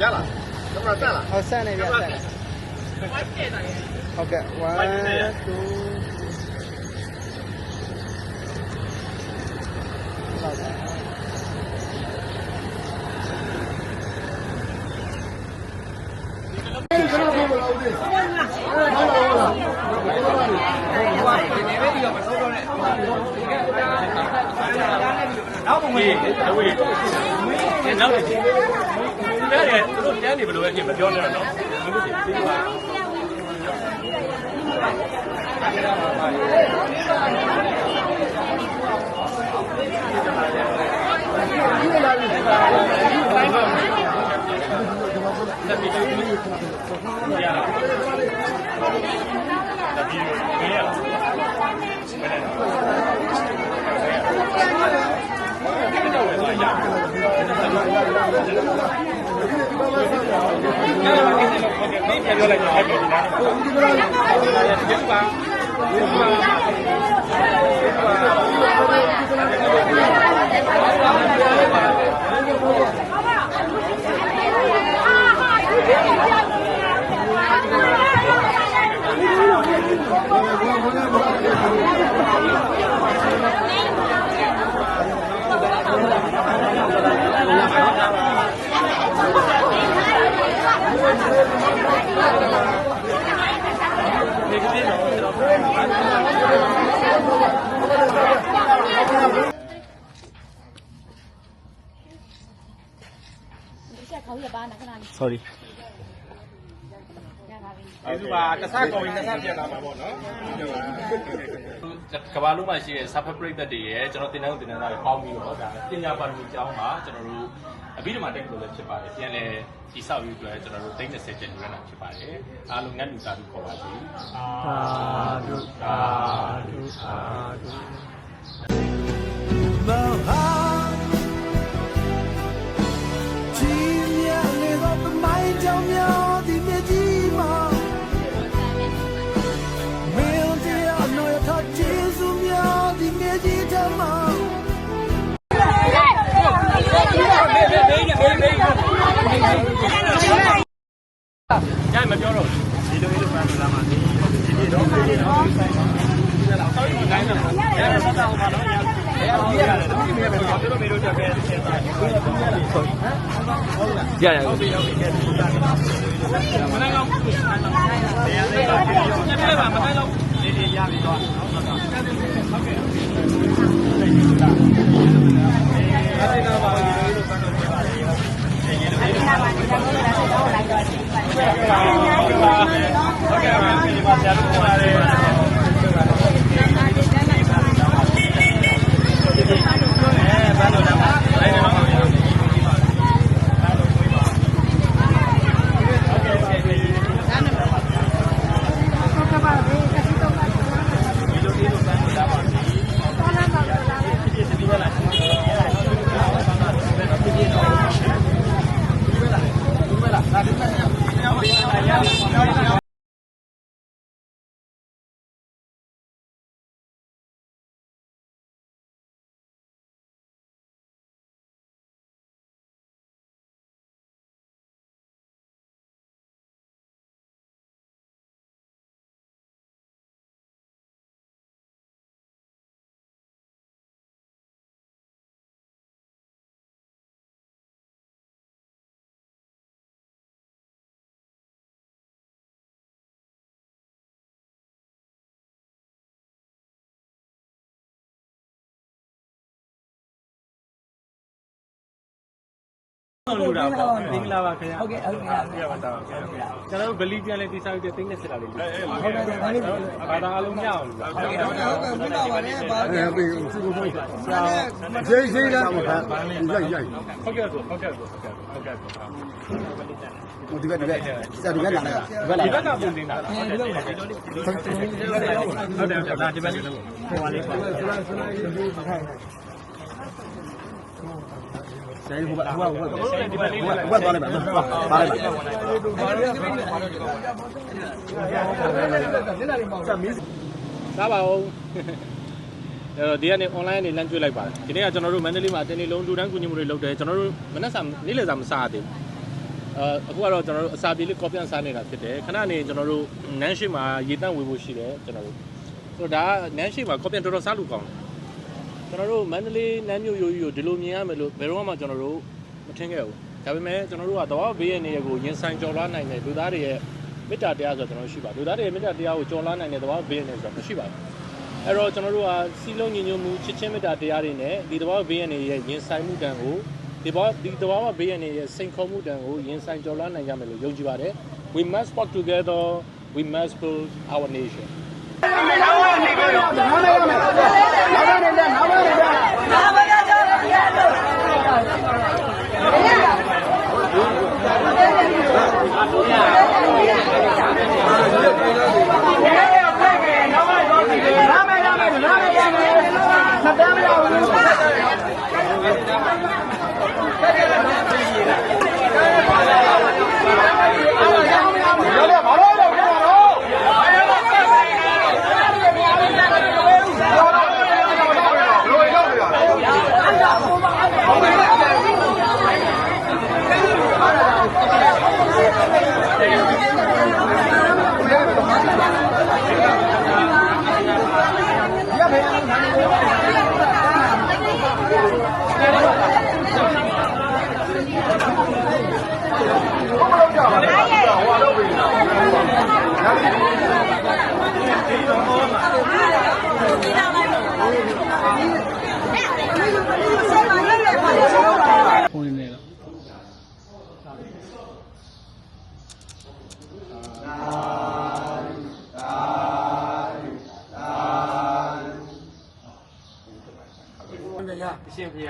ရလားကင်မရာတက်လားဟောဆန်နေပြဆန် နေဟုတ်ကဲ့1 2ဟုတ်ကဲ့နောက်ပုံမေးအဝေးနောက်တယ်ဒီကရဲသူတို့တန်းနေဘယ်လိုပဲဖြစ်မပြောနဲ့တော့မဟုတ်ဘူးဒီကဒီပြန်ပြောလိုက်တော့ဟုတ်ပြီ ဒီနားတော့ဒီပါဒီကနေ့တော့ကျွန်တော် ဒီ ချက်ခေါင်းရပါနာခဏလေး sorry ရပါပြီဒီကတစ်ဆက်ကုန်ရင်တစ်ဆက်ပြန်လာမှာပေါ့နော်ကဘာလုံးမှာရှိတဲ့ suffer break တွေရဲ့ကျွန်တော်တင်တန်းကိုတင်တန်းသားတွေပေါင်းပြီးတော့ဒါပညာပါရမီကျောင်းမှာကျွန်တော်တို့အဘိဓမ္မာတက်လို့လည်းဖြစ်ပါတယ်ပြန်လဲဒီဆောက်ရေးအတွက်ကျွန်တော်တို့သိန်း30ကျန်ရတာဖြစ်ပါတယ်အားလုံးငတ်လူသားတို့ခေါ်ပါစေသာဓုသာဓုသာဓုကြီး ရရဟုတ်ပြီဟုတ်ပြီကဲဒီတာမနိုင်တော့ဘူးတရားလေးပါညပြပါမနိုင်တော့ဒီဒီရပြီတော့ဟုတ်တော့ဟုတ်ကဲ့အဲဒီတော့ပါဒီလိုလိုပန်းတော့ပြပါလေဟုတ်ကဲ့ပါဒီမှာဆရာတို့ခေါ်ရတယ်အဲဘာလို့လဲအဲ့ဒါတော့ဟုတ် လို့တာပေါ့မင်္ဂလာပါခင်ဗျာဟုတ်ကဲ့ဟုတ်ကဲ့ပြပါတော့ကျွန်တော်တို့ဗလီပြန်လဲတိစားပြီးသိနေစစ်တာလေးဟုတ်ကဲ့ဟုတ်ကဲ့ဘာသာအလုံးမရအောင်လို့ဟုတ်ကဲ့ဟုတ်ကဲ့ဟုတ်ကဲ့မင်းလာပါနဲ့ဗာအဲ့ဒီစုကိုဆရာဂျေးဂျေးလားရိုက်ရိုက်ဟုတ်ကဲ့ဟုတ်ကဲ့ဟုတ်ကဲ့ဟုတ်ကဲ့ဒီဘက်ဒီဘက်ဆရာဒီဘက်လာလိုက်ဒီဘက်လာဒီဘက်ကပုံနေတာဟုတ်တယ်ဟုတ်တယ်ဟုတ်တယ်ဒါဒီဘက်ဟိုပါလေးပါဆရာ ဟိုဘက်ဟိုဘက်ဟိုဘက်ဒီဘက်လေးဟိုဘက်သွားလိုက်ပါပါလိုက်ပါစားပါဦးအဲ့တော့ဒီကနေ online ကနေလမ်းကျွေးလိုက်ပါတယ်ဒီနေ့ကကျွန်တော်တို့မန္တလေးမှာတနေ့လုံးလူတန်းကူညီမှုတွေလုပ်တယ်ကျွန်တော်တို့မနက်စာနေ့လယ်စာမစားရသေးဘူးအဲအခုကတော့ကျွန်တော်တို့အစာပြေလေးကော်ပြန်စားနေတာဖြစ်တယ်ခဏနေကျွန်တော်တို့နန်းရှိမှာရေတန့်ဝေဖို့ရှိတယ်ကျွန်တော်တို့ဆိုတော့ဒါကနန်းရှိမှာကော်ပြန်တော်တော်စားလို့ကောင်းတယ် ကျွန်တော်တို့မန္တလေးနန်းမြို့ရိုးကြီးကိုဒီလိုမြင်ရမယ်လို့ဘယ်တော့မှကျွန်တော်တို့မထင်ခဲ့ဘူးဒါပေမဲ့ကျွန်တော်တို့ကတဝါဘေးရဲ့နေရာကိုရင်ဆိုင်ကြော်လွှားနိုင်တဲ့လူသားတွေရဲ့မေတ္တာတရားဆိုတော့ကျွန်တော်တို့ရှိပါလူသားတွေရဲ့မေတ္တာတရားကိုကြော်လွှားနိုင်တဲ့တဝါဘေးရဲ့နေဆိုတော့မရှိပါဘူးအဲ့တော့ကျွန်တော်တို့ကစီလုံးညီညွတ်မှုချစ်ချင်းမေတ္တာတရားတွေနဲ့ဒီတဘောဘေးရန်တွေရဲ့ရင်ဆိုင်မှုတန်ကိုဒီဘောဒီတဘောဘေးရန်တွေရဲ့စိန်ခေါ်မှုတန်ကိုရင်ဆိုင်ကျော်လွှားနိုင်ကြမယ်လို့ယုံကြည်ပါတယ် We must work together we must build our nation Come on, come on.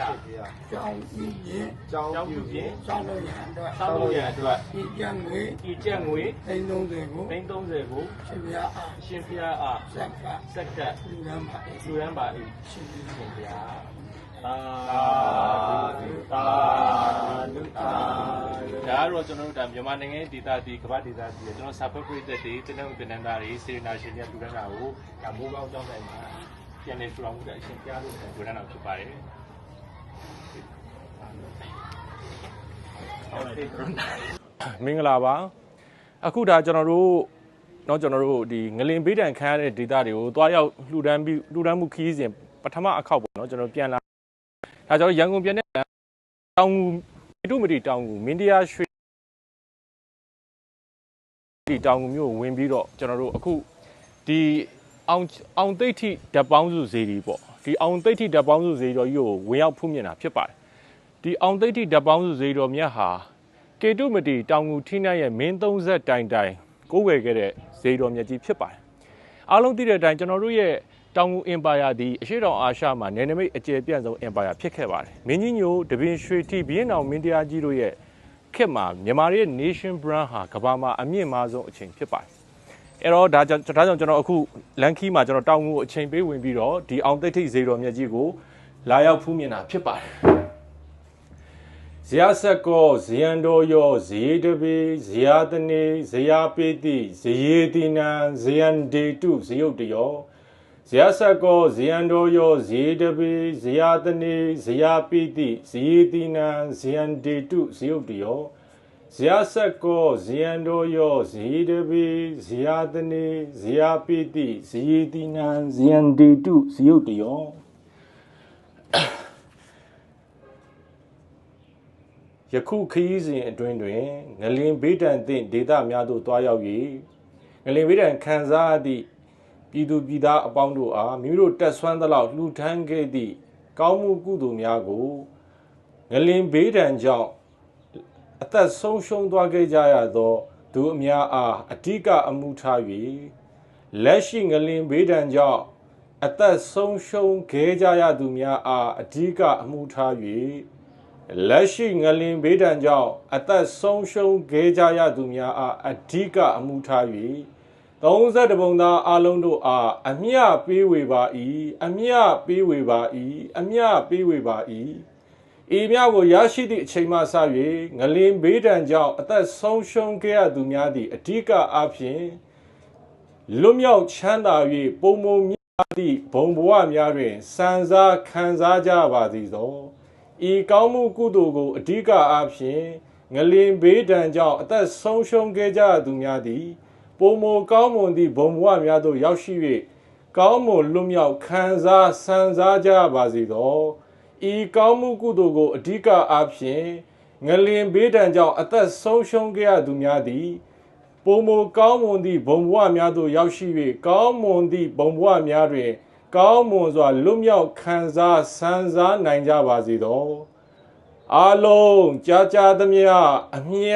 အရှင်ဖေရကြောင်းပြီးရင်ကျောင်းပြုပြင်စောင်းလို့ရအတွက်စောင့်လို့ရအတွက်ဒီကျန်ငွေဤကျက်ငွေသိန်း30ကိုသိန်း30ကိုရှင်ပြအားအရှင်ဖေရအားဆက်ကစက်ကပ်လူရမ်းပါလူရန်ပါ၏ရှင်ဖေရအာတာလူတာဒါကတော့ကျွန်တော်တို့ဒါမြန်မာနိုင်ငံဒေသဒီကမ္ဘာဒေသဒီကျွန်တော်စာဖတ်ပြည့်တဲ့ဒီတနင်္ဂနွေတနင်္လာရီစေနာရှင်ရဲ့လူရန်တာကိုဒါမိုးကောင်းကြောင်းတိုင်းမှာပြန်နေထူထောင်မှုတဲ့အရှင်ပြလို့လူရန်တာဖြစ်ပါတယ် မင်္ဂလာပါအခုဒါကျွန်တော်တို့เนาะကျွန်တော်တို့ဒီငလင်ဘေးတံခံရတဲ့ဒေတာတွေကိုတွားရောက်လှူဒန်းပြီးလှူဒန်းမှုခီးစဉ်ပထမအခောက်ပေါ့เนาะကျွန်တော်ပြန်လာဒါကျွန်တော်ရန်ကုန်ပြန်တဲ့တောင်ငူမိတုမတီတောင်ငူမင်းတရားရွှေဒီတောင်ငူမျိုးကိုဝင်ပြီးတော့ကျွန်တော်တို့အခုဒီအောင်အောင်သိဋ္ဌိဓာတ်ပေါင်းစုဇေဒီပေါ့ ဒီအောင်သိဋ္ဌိဓာတ်ပေါင်းစုဇေဒီတော်ကြီးကိုဝင်ရောက်ဖူးမြင်တာဖြစ်ပါတယ်ဒီအောင်သိဋ္ဌိဓာတ်ပေါင်းစုဇေဒီတော်မြတ်ဟာကေတုမတီတောင်ငူထိနှက်ရဲ့မင်း30တိုင်တိုင်ကိုးဝယ်ခဲ့တဲ့ဇေယျတော်မြတ်ကြီးဖြစ်ပါတယ်။အားလုံးသိတဲ့အတိုင်းကျွန်တော်တို့ရဲ့တောင်ငူအင်ပါယာဒီအရှိတောင်အာရှမှာနယ်နိမိတ်အကျယ်ပြန့်ဆုံးအင်ပါယာဖြစ်ခဲ့ပါတယ်။မင်းကြီးညိုတပင်ရွှေတိဘီရင်တော်မင်းတရားကြီးတို့ရဲ့ခေတ်မှာမြန်မာရဲ့ nation brand ဟာကမ္ဘာမှာအမြင့်မားဆုံးအချိန်ဖြစ်ပါတယ်။ အဲ့တော့ဒါကြောင့်ဒါကြောင့်ကျွန်တော်အခုလန်ခီမှာကျွန်တော်တောင်ငူအချိန်ပေးဝင်ပြီးတော့ဒီအောင်သိဋ္ဌိဇေယျတော်မြတ်ကြီးကိုလာရောက်ဖူးမြင်တာဖြစ်ပါတယ်။ဇယဆက်ကောဇယံတော်ယောဇေတပေဇယတနေဇယပေတိဇယေတိနံဇယံဒေတုဇယုတ်တယောဇယဆက်ကောဇယံတော်ယောဇေတပေဇယတနေဇယပေတိဇယေတိနံဇယံဒေတုဇယုတ်တယော ဇယဆက်ကောဇယံတော်ယောဇေတပေဇယတနေဇယပေတိဇယေတိနံဇယံဒေတုဇယုတ်တယောယခုခရီးစဉ်အတွင်းတွင်ငလင်ဘေးတံသင့်ဒေသများသို့တွားရောက်၍ငလင်ဘေးတံခံစားသည့်ပြည်သူပြည်သားအပေါင်းတို့အားမိမိတို့တက်ဆွမ်းသလောက်လှူဒန်းခဲ့သည့်ကောင်းမှုကုသိုလ်များကိုငလင်ဘေးတံကြောင့် အသက်ဆုံးရှုံးသွားခဲ့ကြရသောသူအများအားအဓိကအမှုထား၍လက်ရှိငလင်ဘေးတံကြောင့်အသက်ဆုံးရှုံးခဲ့ကြရသူများအားအဓိကအမှုထား၍လက်ရှိငလင်ဘေးဒဏ်ကြောင့်အသက်ဆုံးရှုံးခဲ့ကြရသူများအားအဓိကအမှုထား၍32ပုံသားအလုံးတို့အားအမျှပေးဝေပါ၏အမျှပေးဝေပါ၏အမျှပေးဝေပါ၏ ဤမြကိုရရှိသည့်အချိန်မှစ၍ငလင်ဘေးဒဏ်ကြောင့်အသက်ဆုံးရှုံးခဲ့ရသူများသည့်အဓိကအားဖြင့်လွတ်မြောက်ချမ်းသာ၍ပုံမုံမြသည့်ဘုံဘဝများတွင်စံစားခံစားကြပါသည်သောဤကောင်းမှုကုသိုလ်ကိုအဓိကအားဖြင့်ငလင်ဘေးဒဏ်ကြောင့်အသက်ဆုံးရှုံးခဲ့ကြသူများသည်ပုံမကောင်းမွန်သည့်ဘုံဘဝများသို့ရောက်ရှိ၍ကောင်းမွန်လွတ်မြောက်ခံစားစံစားကြပါစေသော ဤကောင်းမှုကုသိုလ်ကိုအဓိကအားဖြင့်ငလင်ဘေးဒဏ်ကြောင့်အသက်ဆုံးရှုံးခဲ့ရသူများသည်ပုံမကောင်းမွန်သည့်ဘုံဘဝများသို့ရောက်ရှိ၍ကောင်းမွန်သည့်ဘုံဘဝများတွင် ကောင်းမွန်စွာလွတ်မြောက်ခံစားဆန်းစားနိုင်ကြပါစေသောအာလုံးကြာကြာသမျှအမြ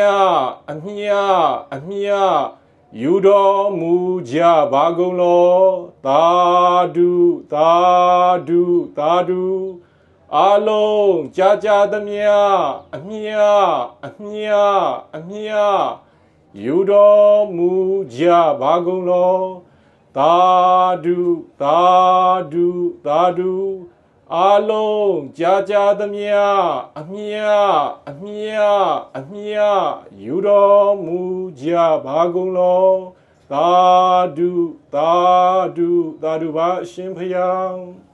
အမြအမြယူတော်မူကြပါကုန်လောသာဓုသာဓုသာဓု အာလုံးကြာကြာသမျှအမြအမြအမြယူတော်မူကြပါကုန်လောသာဓုသာဓုသာဓုအာလုံးကြာကြာသမျှအမြအမြအမြယူတော်မူကြပါကုန်လောသာဓုသာဓုသာဓုပါအရှင်ဖျား